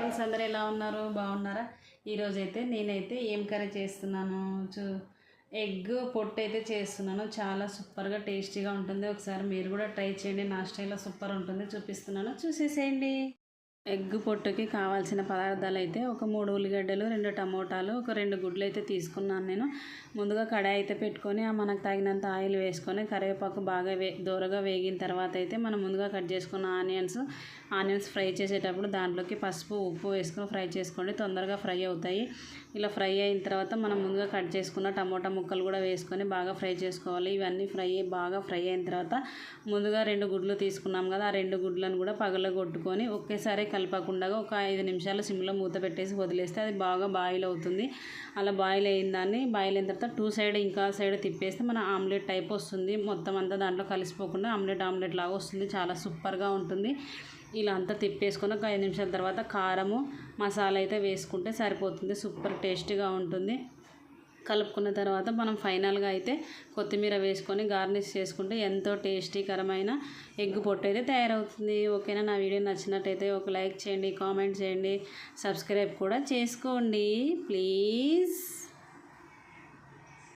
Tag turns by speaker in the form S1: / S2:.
S1: Friends అందరూ ఎలా ఉన్నారు? బాగున్నారా? ఈరోజైతే నేనైతే ఏం కర్రీ చేస్తున్నాను? చూ ఎగ్ పొట్టు అయితే చేస్తున్నాను. చాలా సూపర్గా టేస్టీగా ఉంటుంది. ఒకసారి మీరు కూడా ట్రై చేయండి. నా స్టైల్లో సూపర్ ఉంటుంది. చూపిస్తున్నాను. చూసేసేయండి. ఎగ్ పొట్టుకి కావాల్సిన పదార్థాలు అయితే ఒక మూడు ఉల్లిగడ్డలు రెండు టమోటాలు ఒక రెండు గుడ్లు అయితే తీసుకున్నాను నేను. ముందుగా కడాయి అయితే పెట్టుకొని ఆ మనకు తగినంత ఆయిల్ వేసుకొని కరివేపాకు బాగా వే దూరగా వేగిన తర్వాత అయితే మనం ముందుగా కట్ చేసుకున్న ఆనియన్స్ ఆనియన్స్ ఫ్రై చేసేటప్పుడు దాంట్లోకి పసుపు ఉప్పు వేసుకొని ఫ్రై చేసుకోండి. తొందరగా ఫ్రై అవుతాయి. ఇలా ఫ్రై అయిన తర్వాత మనం ముందుగా కట్ చేసుకున్న టమోటా ముక్కలు కూడా వేసుకొని బాగా ఫ్రై చేసుకోవాలి. ఇవన్నీ ఫ్రై అయ్యి బాగా ఫ్రై అయిన తర్వాత ముందుగా రెండు గుడ్లు తీసుకున్నాం కదా ఆ రెండు గుడ్లను కూడా పగలగొట్టుకొని ఒకేసారి కలపకుండా ఒక ఐదు నిమిషాలు సిమ్లో మూత పెట్టేసి వదిలేస్తే అది బాగా బాయిల్ అవుతుంది. అలా బాయిల్ అయిన దాన్ని బాయిల్ అయిన తర్వాత టూ సైడ్ ఇంకా సైడ్ తిప్పేస్తే మన ఆమ్లెట్ టైప్ వస్తుంది. మొత్తం అంతా దాంట్లో కలిసిపోకుండా ఆమ్లెట్ ఆమ్లెట్ లాగా వస్తుంది. చాలా సూపర్గా ఉంటుంది. ఇలా అంతా తిప్పేసుకొని ఒక ఐదు నిమిషాల తర్వాత కారము మసాలా అయితే వేసుకుంటే సరిపోతుంది. సూపర్ టేస్టీగా ఉంటుంది. కలుపుకున్న తర్వాత మనం ఫైనల్గా అయితే కొత్తిమీర వేసుకొని గార్నిష్ చేసుకుంటే ఎంతో టేస్టీకరమైన ఎగ్ పొట్టు అయితే తయారవుతుంది. ఓకేనా? నా వీడియో నచ్చినట్టయితే ఒక లైక్ చేయండి కామెంట్ చేయండి సబ్స్క్రైబ్ కూడా చేసుకోండి. ప్లీజ్.